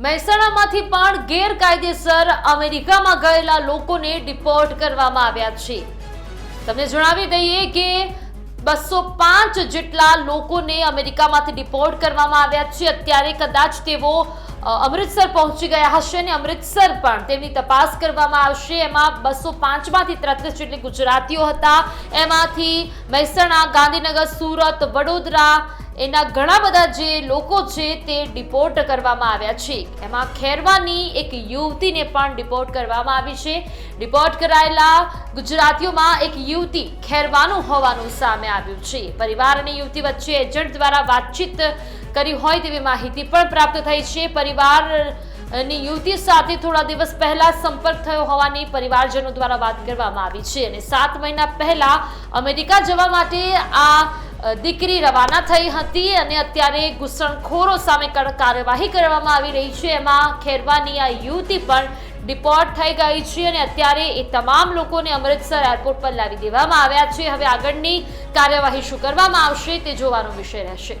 મહેસાણામાંથી પણ ગેરકાયદેસર અમેરિકામાં ગયેલા લોકોને ડિપોર્ટ કરવામાં આવ્યા છે. તમને જણાવી દઈએ કે બસો પાંચ જેટલા લોકોને અમેરિકામાંથી ડિપોર્ટ કરવામાં આવ્યા છે. અત્યારે કદાચ તેઓ અમૃતસર પહોંચી ગયા હશે અને અમૃતસર પણ તેમની તપાસ કરવામાં આવશે. એમાં બસો પાંચમાંથી ત્રેત્રીસ જેટલી ગુજરાતીઓ હતા. એમાંથી મહેસાણા, ગાંધીનગર, સુરત, વડોદરા એના ઘણા બધા જે લોકો છે તે ડિપોર્ટ કરવામાં આવ્યા છે. એમાં ખેરવાની એક યુવતીને પણ ડિપોર્ટ કરવામાં આવી છે. ડિપોર્ટ કરાયેલા ગુજરાતીઓમાં એક યુવતી ખેરવાનું હોવાનું સામે આવ્યું છે. પરિવાર અને યુવતી વચ્ચે એજન્ટ દ્વારા વાતચીત કરી હોય તેવી માહિતી પણ પ્રાપ્ત થઈ છે. પરિવારની યુવતી સાથે થોડા દિવસ પહેલા સંપર્ક થયો હોવાની પરિવારજનો દ્વારા વાત કરવામાં આવી છે અને સાત મહિના પહેલા અમેરિકા જવા માટે આ દીકરી રવાના થઈ હતી અને અત્યારે ઘૂસણખોરો સામે કાર્યવાહી કરવામાં આવી રહી છે. એમાં ખેરવાની આ યુવતી પણ ડિપોર્ટ થઈ ગઈ છે અને અત્યારે એ તમામ લોકોને અમૃતસર એરપોર્ટ પર લાવી દેવામાં આવ્યા છે. હવે આગળની કાર્યવાહી શું કરવામાં આવશે તે જોવાનો વિષય રહેશે.